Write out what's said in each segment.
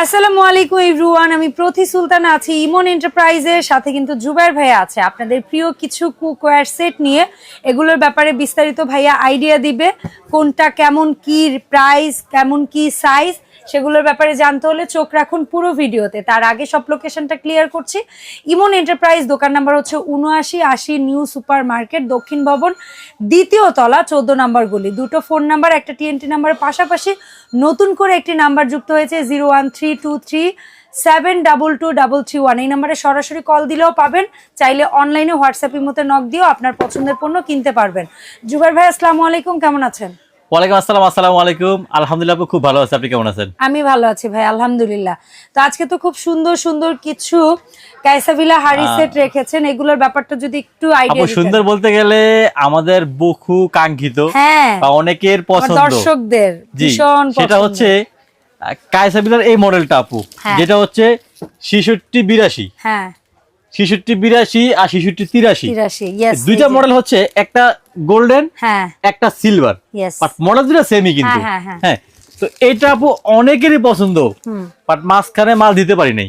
আসসালামু আলাইকুম, এভরিওয়ান। আমি প্রতি সুলতান আছি ইমন এন্টারপ্রাইজের সাথে কিন্তু জুবের ভাইয়া আছে। আপনাদের প্রিয় কিছু কুকওয়্যার সেট নিয়ে এগুলোর ব্যাপারে বিস্তারিত ভাইয়া আইডিয়া দিবে। কোনটা কেমন, কি প্রাইস কেমন, কি সাইজ সেগুলোর ব্যাপারে জানতে হলে চোখ রাখুন পুরো ভিডিওতে। তার আগে সব লোকেশনটা ক্লিয়ার করছি। ইমন এন্টারপ্রাইজ দোকান নাম্বার হচ্ছে উনআশি আশি নিউ সুপার মার্কেট দক্ষিণ ভবন, দ্বিতীয় তলা, চোদ্দ নাম্বার গলি। দুটো ফোন নাম্বার একটা টিএনটি নাম্বারের পাশাপাশি নতুন করে একটি নাম্বার যুক্ত হয়েছে zero one three two three seven double two double three one এই নাম্বারে সরাসরি কল দিলেও পাবেন। চাইলে অনলাইনে হোয়াটসঅ্যাপের মধ্যে নক দিয়েও আপনার পছন্দের পণ্য কিনতে পারবেন। জুবাইর ভাই, আসসালামু আলাইকুম। কেমন আছেন? ওয়ালাইকুম আসসালাম আসসালামু আলাইকুম। আলহামদুলিল্লাহ আপু খুব ভালো আছে। আপনি কেমন আছেন? আমি ভালো আছি ভাই আলহামদুলিল্লাহ। তো আজকে তো খুব সুন্দর সুন্দর কিছু কাইসাভিলা হাড়ি সেট রেখেছেন। এগুলোর ব্যাপারটা যদি একটু আপু আইডিয়া সুন্দর বলতে গেলে আমাদের বহু কাঙ্ক্ষিত হ্যাঁ। বা অনেকের পছন্দ। দর্শকদের ভীষণ সেটা হচ্ছে কায়সাবিলার এই মডেলটা আপু। হ্যাঁ। যেটা হচ্ছে ছিষট্টি বিরাশি। হ্যাঁ। ছিষট্টি বিরাশি আর ছিষট্টি তিরাশি। দুইটা মডেল হচ্ছে একটা গোল্ডেন হ্যাঁ। একটা সিলভার বাট মডেল দুটো সেমই কিন্তু। হ্যাঁ, হ্যাঁ, হ্যাঁ তো এটা আপু অনেকেরই পছন্দ। বাট মাঝখানে মাল দিতে পারি নাই।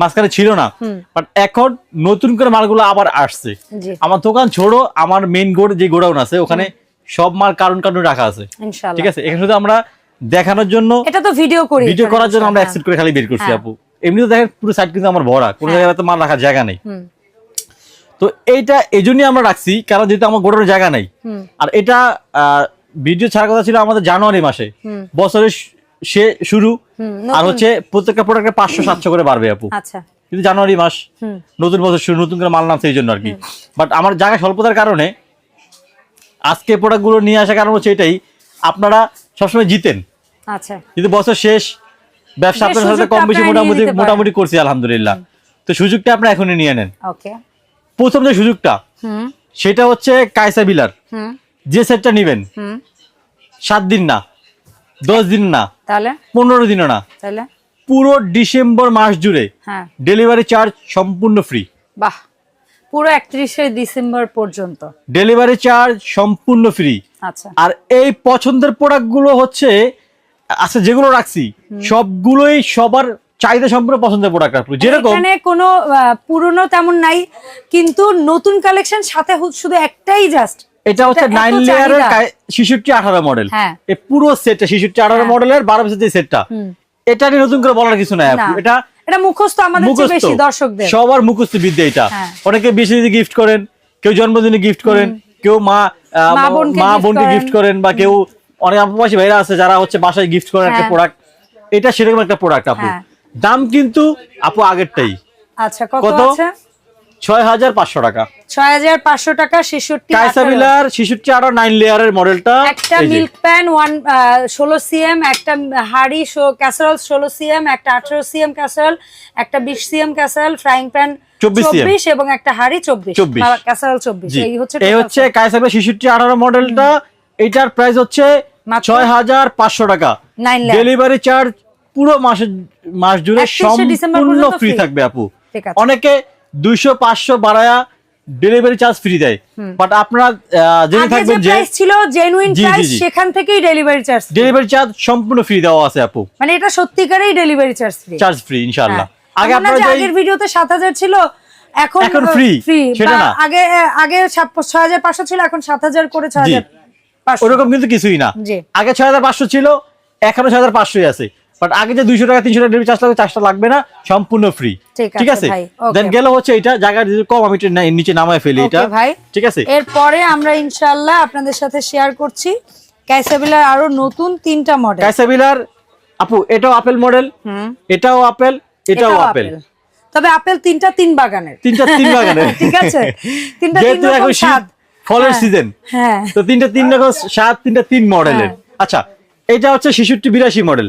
মাঝখানে ছিল না। বাট এখন নতুন করে মালগুলো আবার আসছে। আমার দোকান ছোড়ো আমার মেইন গোড যে গোডাউন আছে ওখানে সব মাল কারণ কারণ রাখা আছে। ঠিক আছে? এখানে শুধু আমরা দেখানোর জন্য এটা তো ভিডিও করি ভিডিও করার জন্য আমরা। এক্সিট করে খালি বের করছি। আপু। এমনি তো দেখেন পুরো সাইড কিন্তু আমার ভরা কোনো হ্যাঁ। জায়গায় তো মাল রাখার জায়গা নেই। তো এইটা এই জন্যই আমরা রাখছি কারণ যেহেতু আমার গোডাউনের জায়গা নেই। আর এটা ভিডিও ছাড়ার কথা ছিল আমাদের জানুয়ারি মাসে। বছরের সে শুরু। আর হচ্ছে প্রত্যেকটা প্রোডাক্টে পাঁচশো সাতশো করে বাড়বে আপু। আচ্ছা। কিন্তু জানুয়ারি মাস নতুন বছর শুরু নতুন করে মাল নামছে এই জন্য আর কি। বাট আমার জায়গা স্বল্পতার কারণে আজকে প্রোডাক্টগুলো নিয়ে আসার কারণ হচ্ছে এটাই আপনারা সবসময় জিতেন। আচ্ছা। কিন্তু বছর শেষ ব্যবসা আপনার সাথে কম বেশি মোটামুটি মোটামুটি করছি আলহামদুলিল্লাহ। তো সুযোগটা আপনি এখনই নিয়ে নেন। প্রথম যে সুযোগটা সেটা হচ্ছে কায়সা বিলার। যে সেটটা নেবেন সাত দিন না দশ দিন না তাহলে? পনেরো দিনও না। তাহলে? পুরো ডিসেম্বর মাস জুড়ে হ্যাঁ। ডেলিভারি চার্জ সম্পূর্ণ ফ্রি। বাহ। পুরো একত্রিশে ডিসেম্বর পর্যন্ত। ডেলিভারি চার্জ সম্পূর্ণ ফ্রি। আচ্ছা। আর এই পছন্দের প্রোডাক্টগুলো হচ্ছে আচ্ছা যেগুলো রাখছি সবগুলোই সবার চাহিদা সম্পূর্ণ পছন্দের প্রোডাক্ট রাখব। যেরকম এখানে কোনো পুরনো তেমন নাই কিন্তু নতুন কালেকশন সাথে শুধু একটাই জাস্ট এটা হচ্ছে নাইন লেয়ারের চাহিদা। আঠারো মডেল হ্যাঁ। এই পুরো সেটটা শিশুটি আঠারো হ্যাঁ। মডেলের বারো পিসের যে সেটটা এটা নিয়ে নতুন করে বলার কিছু নাই এটা এটা মুখস্থ আমাদের বেশি দর্শকদের। সবার মুখস্থ বিদ্যা এটা। হ্যাঁ। অনেকে বেশি গিফট করেন কেউ জন্মদিনে গিফট করেন কেউ মা মা বোনকে গিফট করেন। বা কেউ অনেক আপাশি ভাইরা আছে যারা হচ্ছে বাসায় গিফট করার একটা হ্যাঁ। প্রোডাক্ট এটা সেরকম একটা প্রোডাক্ট আপু। হ্যাঁ। দাম কিন্তু আপু আগেরটাই। আচ্ছা কত ছয় হাজার পাঁচশো টাকা। ছয় হাজার পাঁচশো টাকা ছেষট্টি কাইসাবিলার শিশুটি আরও নাইন লেয়ারের মডেলটা একটা মিল্ক প্যান ওয়ান ষোলো সিএম একটা হাড়ি ক্যাসারল ষোলো সিএম একটা আঠারো সিএম ক্যাসারল একটা বিশ সিএম ক্যাসারল ফ্রাইং প্যান 24 চব্বিশ এবং একটা হাড়ি চব্বিশ। ক্যাসারল চব্বিশ। এই হচ্ছে এই আঠারো মডেলটা এটার প্রাইস হচ্ছে? ছয় হাজার পাঁচশো টাকা। ডেলিভারি চার্জ পুরো মাসের মাস জুড়ে সম্পূর্ণ ফ্রি থাকবে আপু। অনেকে দুইশো পাঁচশো বাড়ায়া ডেলিভারি চার্জ ফ্রি দেয়। বাট আপনারা জেনে থাকবেন যে প্রাইস ছিল জেনুইন প্রাইস সেখান থেকেই ডেলিভারি চার্জ ডেলিভারি চার্জ সম্পূর্ণ ফ্রি দেওয়া আছে আপু। মানে এটা সত্যিকারের delivery charge free charge free ইনশাআল্লাহ। আগে আগে আপনারা যে আগের ভিডিওতে সাত হাজার ছিল এখন এখন free, ফ্রি সেটা না। আগে আগে ছয় হাজার পাঁচশো ছিল এখন সাত হাজার করে ছয় জি। হাজার পাঁচশো ওরকম কিন্তু কিছুই না। আগে ছয় হাজার পাঁচশো ছিল এখনও ছয় হাজার পাঁচশোই আছে। বাট আগে যে দুইশো টাকা তিনশো টাকা ডেলিভারি চার্জ লাগবে চার্জটা লাগবে না সম্পূর্ণ ফ্রি ঠিক আছে. দেন গেল হচ্ছে এটা জায়গা কম আমি নিচে নামায় ফেলি এটা। ভাই। ঠিক আছে? এরপরে আমরা ইনশাল্লাহ আপনাদের সাথে শেয়ার করছি ক্যাসাবিলার আরও নতুন তিনটা মডেল ক্যাসাবিলার আপু এটাও আপেল মডেল হুম। এটাও আপেল এটাও আপেল তবে আপেল তিনটা তিন বাগানের। তিনটা তিন বাগানে ঠিক আছে? তিনটা তিন রকম স্বাদ। ফলের হ্যাঁ, সিজন হ্যাঁ। তো তিনটা তিন রকম সাত তিনটা তিন মডেলের হ্যাঁ। আচ্ছা এটা হচ্ছে শিশুটি বিরাশি মডেল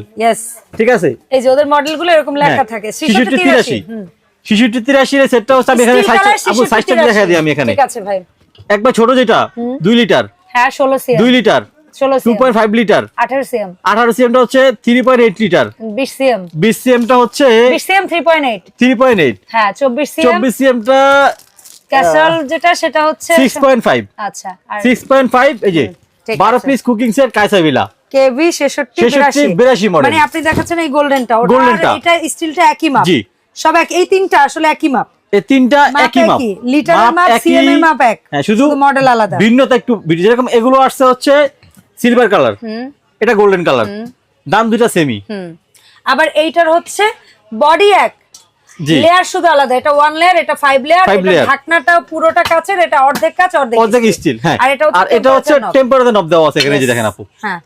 ঠিক আছে? এই যে ওদের মডেলগুলো এরকম লেখা হ্যাঁ, থাকে। শিশুটি তিরাশি। শিশুটি তিরাশি এর সেটটা হচ্ছে আমি এখানে আপু সাইজটা দেখা দিই আমি এখানে। ঠিক আছে ভাই। একবার ছোট যেটা দুই লিটার হ্যাঁ ষোলো সিএম দুই লিটার লিটার সিএম সিএমটা হচ্ছে three point eight litre CM হচ্ছে হ্যাঁ চব্বিশ সিএমটা ক্যাসারল যেটা সেটা হচ্ছে সিক্স পয়েন্ট ফাইভ আচ্ছা আর সিক্স পয়েন্ট ফাইভ এই যে ঠিক বারো আছে। পিস কুকিং সেট কায়সাবিলা কেভি 66, 82 model। মানে আপনি দেখাচ্ছেন এই গোল্ডেনটা Goldenটা। এটা স্টিলটা একই মাপ জি। সব এক এই তিনটা আসলে একই মাপ এই তিনটা একই মাপ লিটারের মাপ, CM এর মাপ এক। হ্যাঁ শুধু model আলাদা। ভিন্নতা একটু যেরকম এগুলো আসছে হচ্ছে সিলভার কালার হুম। এটা গোল্ডেন কালার দাম দুইটা সেমি হুম। আবার এইটার হচ্ছে বডি এক। লেয়ার শুধু আলাদা এটা ওয়ান লেয়ার এটা ফাইভ লেয়ার এটা layer। ঢাকনাটা পুরোটা কাচের এটা অর্ধেক কাচ অর্ধেক অর্ধেক স্টিল হ্যাঁ। আর এটা হচ্ছে আর এটা হচ্ছে। টেম্পারেচার নব দেওয়া আছে এখানে যে দেখেন আপু। হ্যাঁ।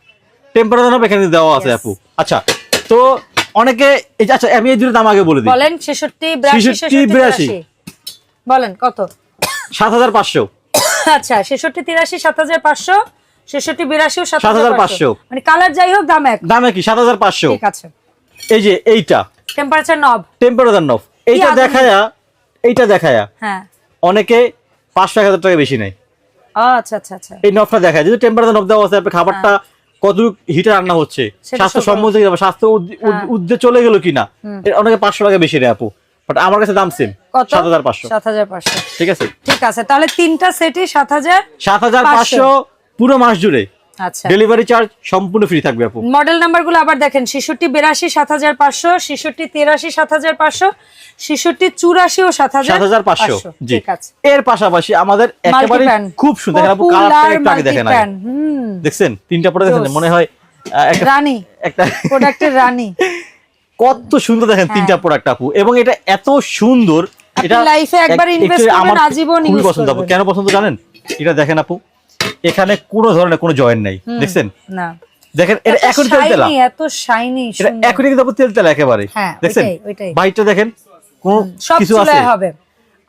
টেম্পারেচার নব এখানে দেওয়া আছে আপু। আচ্ছা তো অনেকে এই আচ্ছা আমি এই দুটো দাম আগে বলে দিই। বলেন ছেষট্টি বিরাশি 66, ছেষট্টি 82 বলেন কত? সাত হাজার পাঁচশো। আচ্ছা ছেষট্টি তিরাশি সাত হাজার পাঁচশো। ছেষট্টি বিরাশি সাত 7,500 মানে কালার যাই হোক দাম এক। দামে কি সাত হাজার পাঁচশো। ঠিক আছে। এই যে এইটা। টেম্পারেচার নব টেম্পারেচার নব এইটা দেখায়া এইটা দেখায়া। হ্যাঁ। অনেকে পাঁচশো এক হাজার টাকা বেশি নেয়। আচ্ছা আচ্ছা আচ্ছা। এই নবটা দেখায় যদি টেম্পারেচার নব দেওয়া আছে আপনার খাবারটা কত হিটে রান্না হচ্ছে স্বাস্থ্য সব সম্মত স্বাস্থ্য হ্যাঁ। উদ্দে চলে গেল কিনা অনেকে পাঁচশো টাকা বেশি নেয় আপু বাট আমার কাছে দাম সেম সাত হাজার পাঁচশো। সাত হাজার পাঁচশো। ঠিক আছে? ঠিক আছে তাহলে তিনটা সেটই সাত হাজার সাত হাজার পাঁচশো। পুরো মাস জুড়ে। আচ্ছা। ডেলিভারি চার্জ সম্পূর্ণ ফ্রি থাকবে আপু। মডেল নাম্বারগুলো আবার দেখেন ছেষট্টি বিরাশি সাত হাজার পাঁচশো ছেষট্টি তিরাশি সাত হাজার পাঁচশো ছেষট্টি চুরাশি ও সাত হাজার সাত হাজার পাঁচশো জি। এর পাশাপাশি আমাদের একেবারে খুব সুন্দর আপু কালারটা একটু আগে দেখেন দেখছেন? তিনটা পরে দেখেন মনে হয় একটা রানী। একটা প্রোডাক্টের রানী। কত সুন্দর দেখেন তিনটা প্রোডাক্ট আপু এবং এটা এত সুন্দর এটা এ একবার actually করবেন, আজীবন আপু। করবেন। কেন পছন্দ জানেন? এটা দেখেন আপু এখানে কোনো ধরনের কোনো জয়েন নাই দেখছেন? না। দেখেন এটা এখন তেলতেলা এত শাইনি এটা এখনই কিন্তু তেলতেলা একেবারে হ্যাঁ, দেখছেন? ওইটাই, ওইটাই। দেখেন কোন কিছু আছে।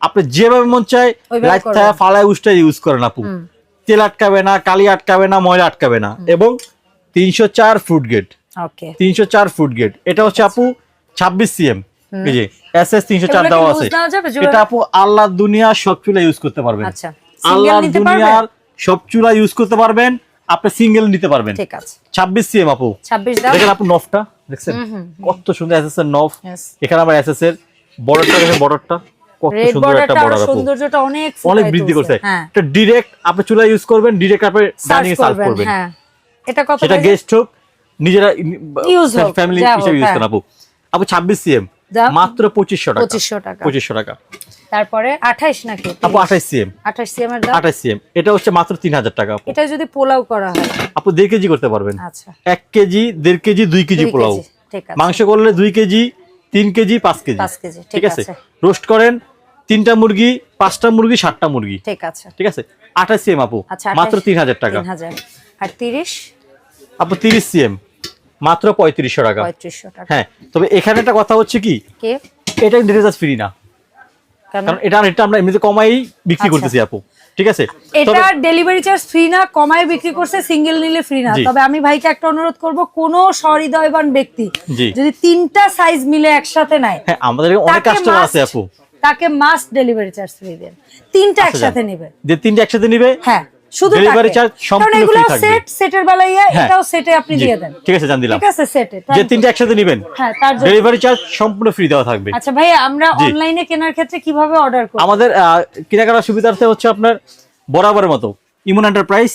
আপনি যেভাবে মন চায় ওইভাবে লাইট করবেন। থাকা ফালায় উষ্টা ইউজ করেন আপু। তেল আটকাবে না কালি আটকাবে না ময়লা আটকাবে না। এবং তিনশো চার ফ্রুট গেট তিনশো চার ফুট গেট এটা হচ্ছে আপু ছাব্বিশ সিএম এই যে এস এস তিনশো চার দেওয়া আছে। এটা আপু আল্লাহ দুনিয়া সব চুলা ইউজ করতে পারবেন। আচ্ছা। আল্লাহ দুনিয়ার সব চুলা ইউজ করতে পারবেন আপনি সিঙ্গেল নিতে পারবেন। ঠিক আছে। ছাব্বিশ সিএম আপু। ছাব্বিশ দাও। দেখেন আপু নফটা দেখছেন? কত সুন্দর এস এস এর নফ এখানে আবার এস এস এর বর্ডারটা দেখেন বর্ডারটা কত সুন্দর একটা বর্ডার আপু। সৌন্দর্যটা অনেক অনেক বৃদ্ধি করছে। হ্যাঁ। এটা আপনি চুলা ইউজ করবেন ডিরেক্ট আপনি ডাইনিং এ সার্ভ করবেন করবেন। হ্যাঁ। এটা কত সেটা গেস্ট হোক নিজেরা ফ্যামিলি হিসেবে ইউজ হ্যাঁ। করেন আপু। আপু সিএম? মাত্র পঁচিশশো টাকা। 2500 টাকা। পঁচিশশো টাকা। তারপরে আঠাইশ নাকি আপু আঠাইশ সিএম। আঠাইশ সিএম এর দাম? আঠাইশ সিএম। এটা হচ্ছে মাত্র তিন হাজার টাকা আপু। এটা যদি পোলাও করা হয়। আপু দেড় কেজি করতে পারবেন। আচ্ছা। এক কেজি দেড় কেজি দুই কেজি পোলাও। ঠিক আছে। মাংস করলে দুই কেজি তিন কেজি পাঁচ কেজি। পাঁচ কেজি, ঠিক আছে। রোস্ট করেন তিনটা মুরগি পাঁচটা মুরগি সাতটা মুরগি। ঠিক আছে। ঠিক আছে? আঠাশ সিএম আপু। আচ্ছা মাত্র তিন হাজার টাকা। তিন হাজার। আর তিরিশ? আপু তিরিশ সিএম। মাত্র পঁয়ত্রিশশো টাকা। পঁয়ত্রিশশো টাকা। হ্যাঁ তবে এখানে একটা কথা হচ্ছে কি? কে? এটা ডেলিভারি ফ্রি না। কারণ এটা এটা আমরা এমনিতে কমাই বিক্রি আচ্ছা। করতেছি আপু। ঠিক আছে? এটা ডেলিভারি চার্জ ফ্রি না কমায় বিক্রি করছে সিঙ্গেল নিলে ফ্রি না। তবে আমি ভাইকে একটা অনুরোধ করব কোন সহৃদয়বান ব্যক্তি যদি তিনটা সাইজ মিলে একসাথে নেয় হ্যাঁ আমাদের অনেক কাস্টমার আছে আপু। তাকে মাস্ট ডেলিভারি চার্জ ফ্রি দেন। তিনটা আচ্ছা, একসাথে নেবে। যে তিনটা একসাথে নেবে? হ্যাঁ। শুধু তাকে। charge সম্পূর্ণ free থাকবে। সেট সেটের বেলায় হ্যাঁ। এটাও সেটে আপনি দিয়ে দেন। ঠিক আছে জান দিলাম। ঠিক আছে সেটে যে তিনটে একসাথে নিবেন। হ্যাঁ তার জন্য। ডেলিভারি চার্জ সম্পূর্ণ ফ্রি দেওয়া থাকবে। আচ্ছা ভাই আমরা অনলাইনে কেনার ক্ষেত্রে কীভাবে অর্ডার করব? আমাদের আহ, কেনাকাটার সুবিধার্থে হচ্ছে আপনার বরাবরের মতো। ইমন এন্টারপ্রাইজ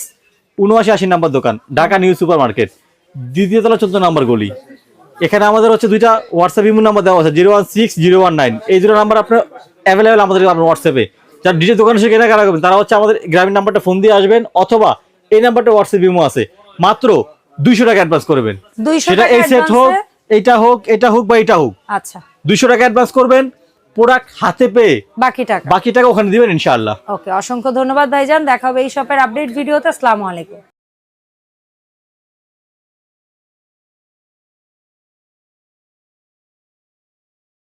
উনআশি আশি নাম্বার দোকান ঢাকা নিউ সুপার মার্কেট দ্বিতীয় তলা চোদ্দ নাম্বার গলি। এখানে আমাদের হচ্ছে দুইটা হোয়াটসঅ্যাপ ইমো নাম্বার দেওয়া আছে zero one six zero one nine এই দুটো নাম্বার আপনার অ্যাভেলেবেল আমাদের আপনার হোয়াটসঅ্যাপে যারা ডিজে দোকানে এসে কেনাকাটা করবেন তারা হচ্ছে আমাদের গ্রামীণ নাম্বারটা ফোন দিয়ে আসবেন অথবা এই নাম্বারটা হোয়াটসঅ্যাপ ইমো আছে। মাত্র দুইশো টাকা অ্যাডভান্স করবেন। সেটা এই সেট হোক advance-এ? হোক এটা হোক বা এটা হোক। আচ্ছা। দুইশো টাকা অ্যাডভান্স করবেন প্রোডাক্ট হাতে পেয়ে বাকি টাকা। বাকি টাকা ওখানে দিবেন ইনশাআল্লাহ। ওকে অসংখ্য ধন্যবাদ ভাইজান। দেখা হবে এই শপের আপডেট ভিডিওতে। আসসালামু আলাইকুম।